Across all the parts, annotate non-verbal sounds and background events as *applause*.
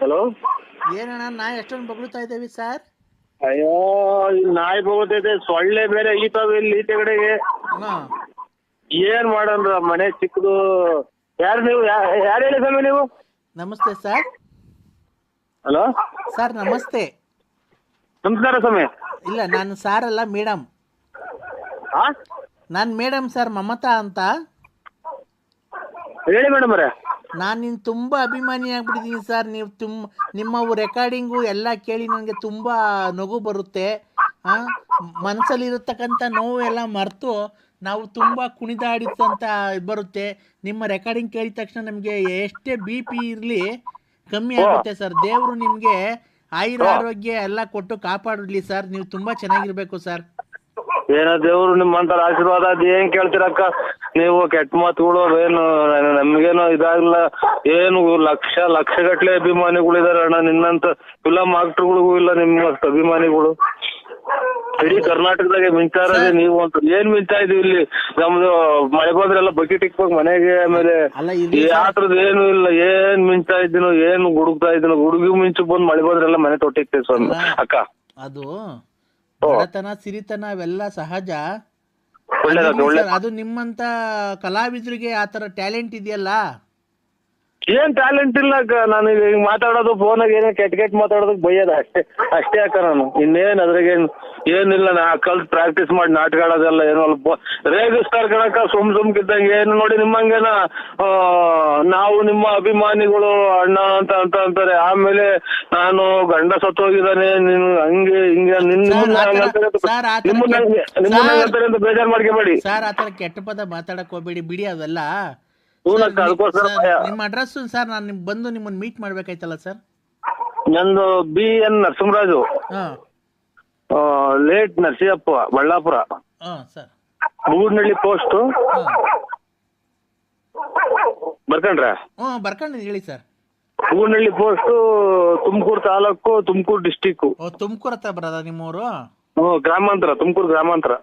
Hello ಏನಣ್ಣ ನಾ ಎಷ್ಟೊಂದು ಬಗ್ಳುತ್ತಾ ಇದ್ದೇವೆ ಸರ್? ಅಯ್ಯೋ ಇಲ್ಲಿ ನಾಯಿ ಬಗ್ತೈತೆ ಸೊಳ್ಳೆ ಬೇರೆ ಈತಾವೆ ಇಲ್ಲಿ ಈಚೆ ಕಡೆಗೆ ಹಾಂ. ಏನ್ ಮಾಡೋಣ ಮನೆ ಚಿಕ್ಕದು? ಯಾರು ನೀವು? ಯಾರು ಹೇಳಿ ಸ್ವಾಮಿ ನೀವು? ನಮಸ್ತೆ ಸರ್. ಹಲೋ ಸರ್ ನಮಸ್ತೆ. ನಮಸ್ಕಾರ ಸ್ವಾಮಿ. ಇಲ್ಲ ನಾನು ಸಾರ್ ಅಲ್ಲ ಮೇಡಮ್ ಹಾ ನಾನು ಮೇಡಮ್ ಸರ್ ಮಮತಾ ಅಂತ. ಹೇಳಿ ಮೇಡಮ್ ಅವರೇ. ನಾನು ನಿನ್ನ ತುಂಬ ಅಭಿಮಾನಿ ಆಗ್ಬಿಟ್ಟಿದ್ದೀನಿ ಸರ್. ನೀವು ತುಂಬ ನಿಮ್ಮ ರೆಕಾರ್ಡಿಂಗು ಎಲ್ಲ ಕೇಳಿ ನನಗೆ ತುಂಬ ನಗು ಬರುತ್ತೆ. ಹಾಂ ಮನಸ್ಸಲ್ಲಿರತಕ್ಕಂಥ ನೋವು ಎಲ್ಲ ಮರೆತು ನಾವು ತುಂಬ ಕುಣಿದಾಡಿದಂಥ ಇದು ಬರುತ್ತೆ. ನಿಮ್ಮ ರೆಕಾರ್ಡಿಂಗ್ ಕೇಳಿದ ತಕ್ಷಣ ನಮಗೆ ಎಷ್ಟೇ ಬಿ ಪಿ ಇರಲಿ ಕಮ್ಮಿ ಆಗುತ್ತೆ ಸರ್. ದೇವರು ನಿಮಗೆ ಆಯುರ ಆರೋಗ್ಯ ಎಲ್ಲ ಕೊಟ್ಟು ಕಾಪಾಡಲಿ ಸರ್. ನೀವು ತುಂಬ ಚೆನ್ನಾಗಿರ್ಬೇಕು ಸರ್. ಏನೋ ದೇವರು ನಿಮ್ಮಂತರ ಆಶೀರ್ವಾದ ಏನ್ ಕೇಳ್ತೀರಕ್ಕ? ನೀವು ಕೆಟ್ಟ ಮಾತುಗಳು ಏನು ನಮ್ಗೇನು ಇದಾಗಲ್ಲ ಏನು ಲಕ್ಷ ಲಕ್ಷ ಗಟ್ಲೆ ಅಭಿಮಾನಿಗಳಿದಾರೆ ಅಣ್ಣ ನಿನ್ನಂತ ಫಿಲಂ ಆಕ್ಟರ್ಗಳಿಗೂ ಇಲ್ಲ ನಿಮ್ಮ ಅಭಿಮಾನಿಗಳು. ಇಡೀ ಕರ್ನಾಟಕದಾಗ ಮಿಂಚಾರ ನೀವು ಅಂತ. ಏನ್ ಮಿಂಚಾ ಇದೀವಿ ಇಲ್ಲಿ? ನಮ್ದು ಮಳೆ ಬಂದ್ರೆಲ್ಲ ಬಕೆಟ್ ಇಕ್ಬೇಕು ಮನೆಗೆ ಆಮೇಲೆ ಯಾತ್ರದ ಏನು ಇಲ್ಲ. ಏನ್ ಮಿಂಚಾ ಇದ್ದೀನೋ ಏನ್ ಗುಡುಗ್ತಾ ಇದ್ದೀನೋ ಗುಡುಗಿ ಮಿಂಚು ಬಂದ್ ಮಳೆ ಬಂದ್ರೆಲ್ಲ ಮನೆ ತೊಟ್ಟಿಕ್ತೇವೆ ಸ್ವಾಮಿ ಅಕ್ಕ. ಅದು ಬಡತನ ಸಿರಿತನ ಅವೆಲ್ಲ ಸಹಜ. ಅದು ನಿಮ್ಮಂತ ಕಲಾವಿದರಿಗೆ ಆತರ ಟ್ಯಾಲೆಂಟ್ ಇದೆಯಲ್ಲ? ಏನ್ ಟ್ಯಾಲೆಂಟ್ ಇಲ್ಲ ಅಕ್ಕ. ನಾನು ಈಗ ಹಿಂಗ್ ಮಾತಾಡೋದು ಫೋನಾಗ ಏನೋ ಕೆಟ್ಟ ಕೆಟ್ಟ ಮಾತಾಡೋದಕ್ ಬಯ್ಯದ ಅಷ್ಟೇ. ಅಷ್ಟೇ ಅಕ್ಕ ನಾನು. ಇನ್ನೇನ್ ಅದ್ರಾಗೇನ್ ಏನಿಲ್ಲ ನಾ ಕಲ್ತ್ ಪ್ರಾಕ್ಟೀಸ್ ಮಾಡಿ ನಾಟಕ ಆಡೋದೆಲ್ಲ ಏನೋ ಅಲ್ಪ ರೇಗಿಸ್ತಾರ ಕಣಕ್ಕ ಸುಮ್ ಸುಮ್ಕಿದ್ದಂಗೆ ಏನು ನೋಡಿ ನಿಮ್ಮಂಗೆನ ಆ, ನಾವು ನಿಮ್ಮ ಅಭಿಮಾನಿಗಳು ಅಣ್ಣ ಅಂತ ಅಂತ ಅಂತಾರೆ. ಆಮೇಲೆ ನಾನು ಗಂಡ ಸತ್ತೋಗಿದ್ದಾನೆ. ನೀನು ಹಂಗೆ ಹಿಂಗೆ ನಿಮ್ಮನ್ನ ನಿಮ್ಮನ್ನ ನಿಮ್ಮ ಅಂತ ಬೇಜಾರ್ ಮಾಡ್ಕೋಬೇಡಿ. ಸರ್ ಆತರ ಕೆಟ್ಟ ಪದ ಮಾತಾಡಕ್ ಹೋಗ್ಬೇಡಿ ಬಿಡಿ ಅವೆಲ್ಲ. ನಿಮ್ಮ ಅಡ್ರೆಸ್ ಸರ್ ನಾನು ನಿಮ್ ಬಂದು ನಿಮ್ಮನ್ನ ಮೀಟ್ ಮಾಡ್ಬೇಕಾಯ್ತಲ್ಲ ಸರ್? ನಂದು ಬಿ ಎನ್ ನರಸಿಂಹರಾಜು. ಹಾಂ. Late Narasimhappa Ballapura. Murnalli sir. Budnalli post ಬರ್ಕಂಡ್ರ? ಹ್ಞೂ ಬರ್ಕೊಂಡಿದ್ದೀನಿ ಹೇಳಿ sir. Murnalli post Tumakuru taluk Tumakuru district Tumakuru ಹತ್ರ ಬರೋದಾ ನಿಮ್ಮೂರು? ಗ್ರಾಮಾಂತರ ತುಮಕೂರು ಗ್ರಾಮಾಂತರ.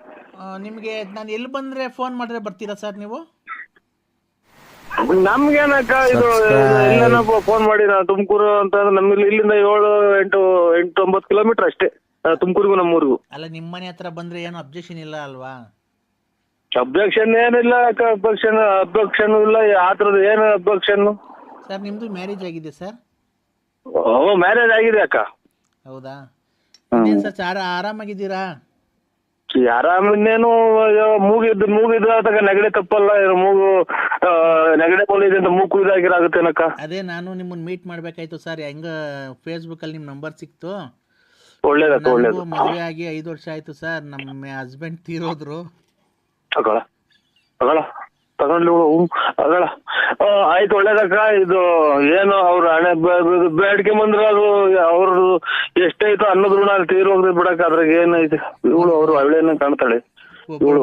ನಿಮಗೆ ನಾನು ಎಲ್ಲಿ ಬಂದ್ರೆ ಫೋನ್ ಮಾಡಿದ್ರೆ ಬರ್ತೀರಾ ಸರ್ ನೀವು? ನಮ್ಗೇನಕ್ಕ ಇದು ಇಲ್ಲೇನ ಫೋನ್ ಮಾಡಿ ನಾ ತುಮಕೂರು ಅಂತ ನಮ್ಗೆ ಇಲ್ಲಿಂದ ಏಳು ಎಂಟು ಎಂಟು ಒಂಬತ್ತು ಕಿಲೋಮೀಟರ್ ಅಷ್ಟೇ ತುಮಕೂರಿಗೂ ನಮ್ಮೂರಿಗೂ. ಅಲ್ಲ ನಿಮ್ಮ ಮನೆ ಹತ್ರ ಬಂದ್ರೆ ಏನು ಅಬ್ಜೆಕ್ಷನ್ ಇಲ್ಲ ಅಲ್ವಾ? ಅಬ್ಜೆಕ್ಷನ್ ಏನಿಲ್ಲ ಅಕ್ಕ ಅಬ್ಜೆಕ್ಷನ್ ಅಬ್ಜೆಕ್ಷನ್ ಇಲ್ಲ ಆ ಥರದ್ದು ಏನು ಅಬ್ಜೆಕ್ಷನ್ ಸರ್ ನಿಮ್ಮದು ಮ್ಯಾರೇಜ್ ಆಗಿದೆ ಸರ್ ಓ ಮ್ಯಾರೇಜ್ ಆಗಿದೆ ಅಕ್ಕ. ಹೌದಾ? ಇನ್ನೇನು ಸರ್ ಚಾರ ಆರಾಮಾಗಿದ್ದೀರಾ? ಆರಾಮ ಇನ್ನೇನು ಮೂಗಿದ್ದು ಮೂಗಿದ್ರೆ ತಗ ನೆಗಡಿ ತಪ್ಪಲ್ಲ ಮೂಗು ಆ, ನೆಗಡಿ ಬೋಲಿದೆ ಅಂತ ಇದಾಗಿರಾಗುತ್ತೆ ಇದಾಗಿರಾಗುತ್ತೇನಕ್ಕ ಅದೇ ನಾನು ನಿಮ್ಮನ್ನ ಮೀಟ್ ಮಾಡ್ಬೇಕಾಯ್ತು ಸರ್ ಹೆಂಗ ಫೇಸ್ಬುಕ್ ಅಲ್ಲಿ ನಿಮ್ ನಂಬರ್ ಸಿಕ್ತು? ಒಳ್ಳೇದಕ್ಕ ಒಳ್ಳೇದು ಮದುವೆ ಆಗಿ ಐದು ವರ್ಷ ಆಯ್ತು ಸರ್ ನಮ್ಮ ಹಸ್ಬೆಂಡ್ ತೀರೋದ್ರು. ತಗೊಳ ತಗೊಳ ತಗೊಂಡ್ಲು ಅಗಳ ಆಯ್ತು ಒಳ್ಳೇದಕ್ಕ. ಇದು ಏನು ಅವ್ರ ಹಣೆ ಬೇಡಿಕೆ ಬಂದ್ರೆ ಅದು ಅವ್ರದ್ದು ಎಷ್ಟೈತೋ ಅನ್ನದ ಋಣ ಅಲ್ಲಿ ತೀರೋಗ್ರಿ ಬಿಡಕ್ಕ ಅದ್ರಾಗ ಏನೈತೆ ಇವಳು ಅವ್ರು ಅವಳೇನ ಕಾಣ್ತಾಳೆ. ಇವಳು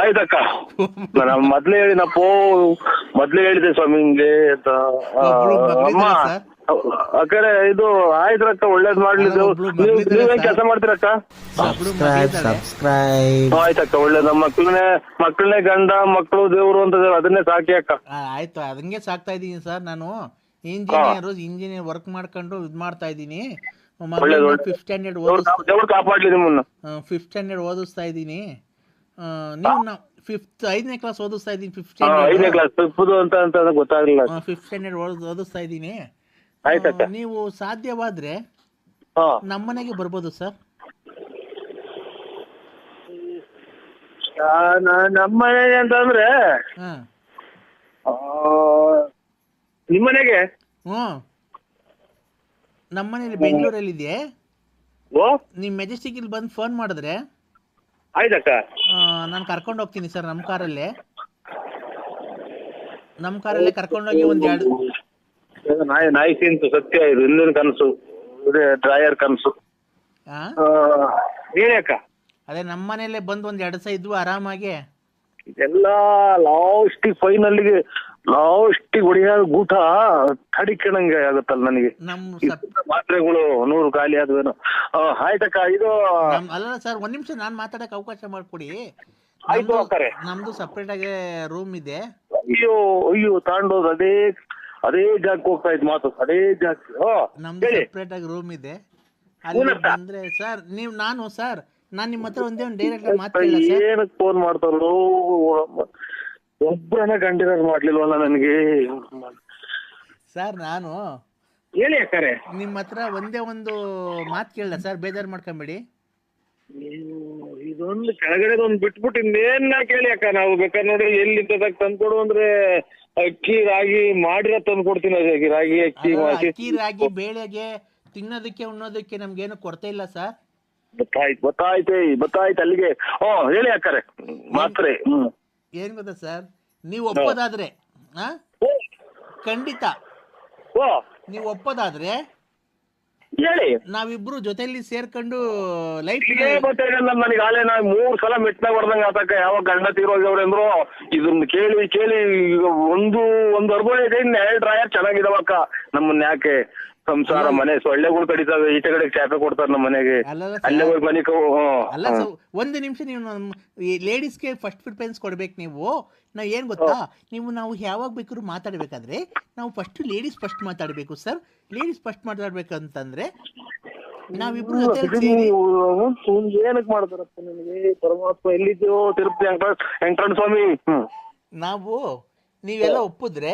ಆಯ್ತಕ್ಕ. *laughs* ನಾನು ಮೊದ್ಲೇ ಹೇಳಿನಪ್ಪ ಮೊದ್ಲೇ ಹೇಳಿದೆ ಸ್ವಾಮಿ ಹಿಂಗೆ ಅಂತ ಅಮ್ಮ? ಅಕ್ಕರೆ ಇದು ಆಯ್ತ್ರಕ್ಕ ಒಳ್ಳೇದ್ ಮಾಡ್ಲಿ ನೀವೇನ್? ಕೆಲಸ ಮಾಡ್ತೀರಕ್ಕ. ಆಯ್ತಕ್ಕ ಒಳ್ಳೆ ನಮ್ಮ ಮಕ್ಕಳನ್ನೇ ಮಕ್ಕಳನ್ನೇ ಗಂಡ ಮಕ್ಕಳು ದೇವ್ರು ಅಂತ ಅದನ್ನೇ ಸಾಕಿ ಅಕ್ಕ. ಆಯ್ತು ಅದಂಗೆ ಸಾಕ್ತಾ ಇದೀನಿ ಸರ್ ನಾನು. ಇಂಜಿನಿಯರ್ ಇಂಜಿನಿಯರ್ ವರ್ಕ್ ಮಾಡ್ಕೊಂಡು ಇದ್ ಮಾಡ್ತಾ ಇದೀನಿ ಒಳ್ಳೇದು, ಒಳ್ಳೇದು. ಫಿಫ್ತ್ ಸ್ಟ್ಯಾಂಡರ್ಡ್ ಓದಿಸ್ತಾ ಇದ್ದೀನಿ. ನೀವು ಫಿಫ್ತ್ ಐದನೇ ಕ್ಲಾಸ್ ಓದಿಸ್ತಾ ಇದ್ದೀನಿ ಫಿಫ್ತ್ ಐದನೇ ಕ್ಲಾಸ್ ಫಿಫ್ತ್ ಅಂತ ಅಂತ ಗೊತ್ತಾಗಲಿಲ್ಲ ಫಿಫ್ತ್ ಸ್ಟ್ಯಾಂಡರ್ಡ್ ಓದಿಸ್ತಾ ಇದ್ದೀನಿ. ನೀವು ಸಾಧ್ಯವಾದ್ರೆ ನಮ್ಮನೆಗೆ ಬರ್ಬೋದು ಸರ್. ಆ, ನ- ನಮ್ಮ ಮನೆಗೆ ಅಂತಂದ್ರೆ ನಿಮ್ಮನೆಗೆ? ಹ್ಮ್ ನಮ್ಮನೇಲಿ ಬೆಂಗಳೂರಲ್ಲಿದೆ ಓ? ಮೆಜೆಸ್ಟಿಕ್ ಇಲ್ಲಿ ಬಂದು ಫೋನ್ ಮಾಡಿದ್ರೆ ಆಯ್ತಕ್ಕ. ನಾನು ಕರ್ಕೊಂಡು ಹೋಗ್ತೀನಿ ಸರ್ ನಮ್ಮ ಕಾರಲ್ಲೇ. ನಮ್ಮ ಕಾರಲ್ಲೇ ಕರ್ಕೊಂಡೋಗಿ ಒಂದು ಎರಡು ಇದು ನಾಯಿ ನಾಯಿ ತಿಂತು ಸತ್ಯ ಇದು ಹಿಂದಿನ ಕನಸು ಡ್ರಾಯರ್ ಕನಸು. ಹಾಂ ಅಕ್ಕ? ಅದೇ ನಮ್ಮ ಮನೆಯಲ್ಲೇ ಬಂದು ಒಂದು ಎರಡು ದಿವಸ ಇದ್ವು ಆರಾಮಾಗಿ. ಎಲ್ಲ ಲಾಸ್ಟ್ ಫೈನಲ್ಲಿಗೆ ಲಾಸ್ಟಿಗೆ ಹೊಡಿಯಾದ ಊಟ ತಡಿಕಣಂಗೆ ಆಗುತ್ತಲ್ಲ ನನಗೆ. ಮಾತ್ರೆಗಳು ನೂರು ಖಾಲಿ ಆದ್ವೇನು ಆಯ್ತಕ್ಕ ಇದು ಅಲ್ಲ ಸರ್ ಒಂದ್ ನಿಮಿಷ ನಾನು ಮಾತಾಡಕ್ ಅವಕಾಶ ಮಾಡ್ಕೊಡಿ. ನಮ್ದು ಸಪ್ರೇಟ್ ಆಗಿ ರೂಮ್ ಇದೆ. ಅಯ್ಯೋ ಅಯ್ಯೋ ತಾಂಡೋದು ಅದೇ ಅದೇ ಜಾಗಕ್ಕೆ ಹೋಗ್ತಾ ಇದ್ ಮಾತು ಅದೇ ಜಾಗ ನಮ್ದು ಸಪ್ರೇಟ್ ಆಗಿ ರೂಮ್ ಇದೆ. ಅಂದ್ರೆ. ಬಂದ್ರೆ ಸರ್ ನೀವು ನಾನು ಸರ್ ನಾನು ನಿಮ್ ಹತ್ರ ಒಂದೇ ಒಂದು ಡೈರೆಕ್ಟ್ ಮಾತಾಡಿಲ್ಲ ಏನಕ್ ಫೋನ್ ಮಾಡ್ತಾರೋ ಒಬ್ಬರನ್ನ ಕಂಡಿರೋದು ಮಾಡ್ಲಿಲ್ವಲ್ಲ ನನಗೆ ಸರ್ ನಾನು ಹೇಳಿ ಅಕ್ಕಾರೆ. ನಿಮ್ಮ ಹತ್ರ ಒಂದೇ ಒಂದು ಮಾತು ಕೇಳಲ್ಲ ಸರ್ ಬೇಜಾರು ಮಾಡ್ಕೊಂಬೇಡಿ. ನೀವು ಇದೊಂದು ಕೆಳಗಡೆ ಒಂದು ಬಿಟ್ಬಿಟ್ಟು ಇನ್ನೇನ್ ಕೇಳಿ ಅಕ್ಕ ನಾವು ಬೇಕಾದ್ರೆ ನೋಡಿ ಎಲ್ಲಿ ತಂದ್ಕೊಡು ಅಂದ್ರೆ ಅಕ್ಕಿ ರಾಗಿ ಮಾಡಿರೋ ತಂದು ಕೊಡ್ತೀನಿ ಅದೇ ರಾಗಿ ಅಕ್ಕಿ ಅಕ್ಕಿ ರಾಗಿ ಬೇಳೆಗೆ ತಿನ್ನೋದಕ್ಕೆ ಉಣ್ಣೋದಕ್ಕೆ ನಮ್ಗೇನು ಕೊರತೆ ಇಲ್ಲ ಸರ್. ಗೊತ್ತಾಯ್ತು ಗೊತ್ತಾಯ್ತು ಗೊತ್ತಾಯ್ತು ಅಲ್ಲಿಗೆ. ಓ ಹೇಳಿ ಅಕ್ಕಾರೆ ಮಾತ್ರೆ ಹ್ಮ್. ಏನ್ ಗೊತ್ತಾ ಸರ್? ನೀವು ಒಪ್ಪೋದಾದ್ರೆ ಆ? ಖಂಡಿತ. ಓ ನೀವು ಒಪ್ಪೋದಾದ್ರೆ ಹೇಳಿ. ನಾವಿಬ್ರು ಜೊತೆಯಲ್ಲಿ ಸೇರ್ಕೊಂಡು ಗೊತ್ತಾಗಲ್ಲ ನನಗೆ. ಆಲೆ ನಾ ಮೂರ್ ಸಲ ಮೆಟ್ನಾಗ ಹೊಡೆದಂಗ ಆತಕ್ಕ. ಯಾವಾಗ ಗಂಡ ತೀರೋಗ್ಯವ್ರೆ ಅಂದ್ರು ಇದನ್ನ ಕೇಳಿ ಕೇಳಿ ಈಗ ಒಂದು ಒಂದು ಅರ್ಬೋ ಇದೆ ಇನ್ನ ಎರಡು ಡ್ರಾಯರ್ ಚೆನ್ನಾಗಿದಾವಕ್ಕ. ನಮ್ಮನ್ನ ಯಾಕೆ? ಸಂಸಾರ ಮನೆ ಸೊಳ್ಳೆಗಳು ಕಡಿತಾವೆ ಈಚೆ ಕಡೆ ಚಾಪೆ ಕೊಡ್ತಾರೆ ನಮ್ಮ ಮನೆಗೆ. ಅಲ್ಲಲ್ಲ ಅಲ್ಲೇ ಹೋಗಿ ಮನೆ ಅಲ್ಲ ಸರ್ ಒಂದು ನಿಮಿಷ ನೀವು ಲೇಡೀಸ್ಗೆ ಫಸ್ಟ್ ಪ್ರಿಫರೆನ್ಸ್ ಕೊಡ್ಬೇಕು ನೀವು. ನಾವು ಏನು ಗೊತ್ತಾ? ನೀವು ನಾವು ಯಾವಾಗ ಬೇಕಾದ್ರು ಮಾತಾಡಬೇಕಾದ್ರೆ ನಾವು ಫಸ್ಟ್ ಲೇಡೀಸ್ ಫಸ್ಟ್ ಮಾತಾಡಬೇಕು ಸರ್. ಲೇಡೀಸ್ ಫಸ್ಟ್ ಮಾತಾಡ್ಬೇಕಂತಂದ್ರೆ ನಾವಿಬ್ರು ಜೊತೆ ಸೇರಿ ಏನಕ್ ಮಾಡ್ತಾರಪ್ಪ ಪರಮಾತ್ಮ ಎಲ್ಲಿದ್ಯೋ ತಿರುಪತಿ ವೆಂಕಟರಮಣ ಸ್ವಾಮಿ. ನಾವು ನೀವೆಲ್ಲ ಒಪ್ಪಿದ್ರೆ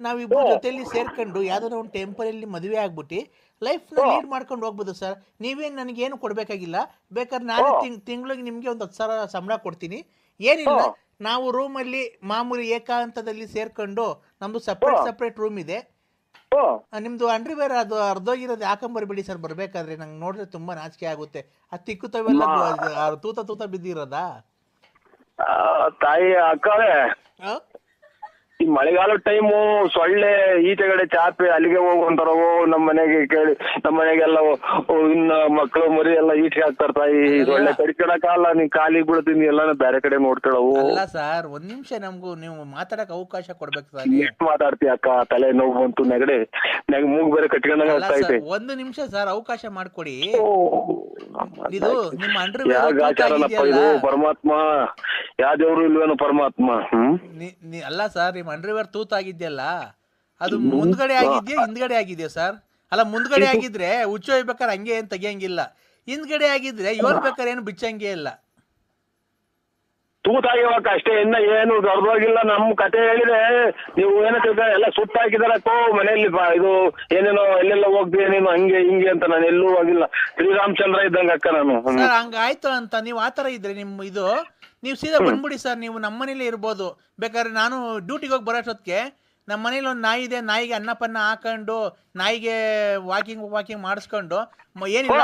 ನಾವಿಬ್ರು ಜೊತೆಯಲ್ಲಿ ಸೇರ್ಕೊಂಡು ಯಾವ್ದಾರ ಒಂದು ಟೆಂಪರಲ್ಲಿ ಮದುವೆ ಆಗ್ಬಿಟ್ಟು ಲೈಫ್ನ ಲೀಡ್ ಮಾಡ್ಕೊಂಡು ಹೋಗ್ಬೋದು ಸರ್ ನೀವೇನು ಏನು ಕೊಡಬೇಕಾಗಿಲ್ಲ. ಬೇಕಾದ್ರೆ ನಾನು ತಿಂಗ್ ತಿಂಗಳಿಗೆ ನಿಮಗೆ ಒಂದು ಹತ್ತು ಸಾವಿರ ಸಂಬಳ ಕೊಡ್ತೀನಿ. ಏನಿಲ್ಲ ನಾವು ರೂಮಲ್ಲಿ ಮಾಮೂಲಿ ಏಕಾಂತದಲ್ಲಿ ಸೇರ್ಕೊಂಡು ನಮ್ದು ಸಪ್ರೇಟ್ ಸಪ್ರೇಟ್ ರೂಮ್ ಇದೆ. ನಿಮ್ದು ಅಂಡ್ರಿವೇರ್ ಅದು ಅರ್ಧೋಗಿರೋದು ಹಾಕೊಂಬರ್ಬೇಡಿ ಸರ್ ಬರ್ಬೇಕಾದ್ರೆ ನಂಗೆ ನೋಡಿದ್ರೆ ತುಂಬಾ ನಾಚಿಕೆ ಆಗುತ್ತೆ. ಆ ತಿಕ್ಕುತ್ತವೆಲ್ಲ ತೂತ ತೂತ ಬಿದ್ದಿರೋದಾ? ತಾಯಿ ಅಕ್ಕವೇ ಆ? ಈ ಮಳೆಗಾಲ ಟೈಮು ಸೊಳ್ಳೆ ಈಚೆಗಡೆ ಚಾಪೆ ಅಲ್ಲಿಗೆ ಹೋಗುವಂತಾರವು ನಮ್ಮ ಮನೆಗೆ ಕೇಳಿ ನಮ್ಮ ಮನೆಗೆಲ್ಲ ಇನ್ನ ಮಕ್ಕಳು ಮರಿ ಎಲ್ಲ ಈಚೆಗೆ ಹಾಕ್ತಾರ ತಾಯಿ ಸೊಳ್ಳೆ ಕಾಲ ನೀನ್ ಕಾಲಿಗೆ ಬಿಡ್ತೀನಿ ಎಲ್ಲ ಬೇರೆ ಕಡೆ ನೋಡ್ಕೊಳವು ಅಲ್ಲ ಸರ್ ಒಂದ್ ನಿಮಿಷ ನಮ್ಗೂ ನೀವು ಮಾತಾಡಕ್ ಅವಕಾಶ ಕೊಡ್ಬೇಕು ಸರ್ ಎಷ್ಟು ಮಾತಾಡ್ತೀಯ ಅಕ್ಕ ತಲೆ ನೋವು ಬಂತು ನೆಗಡೆ ನೆಗ ಮೂಗ್ ಬೇರೆ ಕಟ್ಕೊಂಡಂಗ ಅಲ್ಲ ಆಗ್ತಾ ಸರ್ ಐತೆ ಒಂದು ನಿಮಿಷ ಸರ್ ಅವಕಾಶ ಮಾಡ್ಕೊಡಿ. ಓ, ಇದು ನಿಮ್ಮ ಅಂಡರ್ವೇರ್ ಯಾವ ಆಚಾರನಪ್ಪ ಇದು ಪರಮಾತ್ಮ? ಯಾವ ದೇವ್ರು ಇಲ್ವೇನೋ ಪರಮಾತ್ಮ ಹ್ಮ್? ಅಲ್ಲ ಸರ್ ನಿಮ್ಮ ಅಂಡರ್ವೇರ್ ತೂತಾಗಿದ್ಯಲ್ಲ? ಅದು ಮುಂದ್ಗಡೆ ಆಗಿದ್ಯಾ ಹಿಂದ್ಗಡೆ ಆಗಿದ್ಯಾ ಸರ್? ಅಲ್ಲ ಮುಂದ್ಗಡೆ ಆಗಿದ್ರೆ ಹುಚ್ಚು ಹೋಗ್ಬೇಕಾದ್ರೆ ಹಂಗೆ ಏನ್ ತೆಗಿಯಂಗಿಲ್ಲ. ಹಿಂದ್ಗಡೆ ಆಗಿದ್ರೆ ಯೋಲ್ಬೇಕಾದ್ರೆ ಏನು ಬಿಚ್ಚಂಗೆ ಇಲ್ಲ. ತೂತಾಗಿವಕ್ಕ ಅಷ್ಟೇ. ಇನ್ನ ಏನು ದೊಡ್ಡದಾಗಿಲ್ಲ. ನಮ್ ಕತೆ ಹೇಳಿದ್ರೆ ನೀವು ಏನೋ ಎಲ್ಲ ಸುತ್ತ ಹಾಕಿದಾರಕ್ಕೋ ಮನೆಯಲ್ಲಿ ಇದು ಏನೇನೋ ಎಲ್ಲೆಲ್ಲ ಹೋಗ್ತೀಯ ನೀನು ಹಂಗೆ ಹಿಂಗೆ ಅಂತ ನಾನು ಎಲ್ಲೂ ಹೋಗಿಲ್ಲ. ಶ್ರೀರಾಮಚಂದ್ರ ಇದ್ದಂಗ ಅಕ್ಕ ನಾನು. ಸರ್ ಹಂಗಾಯ್ತು ಅಂತ. ನೀವು ಆತರ ಇದ್ರೆ ನಿಮ್ ಇದು. ನೀವು ಸೀದಾ ಬಂದ್ಬಿಡಿ ಸರ್. ನೀವು ನಮ್ಮ ಮನೇಲಿ ಇರ್ಬೋದು. ಬೇಕಾದ್ರೆ ನಾನು ಡ್ಯೂಟಿಗೆ ಹೋಗಿ ಬರೋಷ್ಟೊತ್ತಿಗೆ ನಮ್ಮ ಮನೇಲಿ ಒಂದು ನಾಯಿ ಇದೆ. ನಾಯಿಗೆ ಅನ್ನಪನ್ನ ಹಾಕೊಂಡು ನಾಯಿಗೆ ವಾಕಿಂಗ್ ವಾಕಿಂಗ್ ಮಾಡಿಸ್ಕೊಂಡು ಏನಿಲ್ಲ.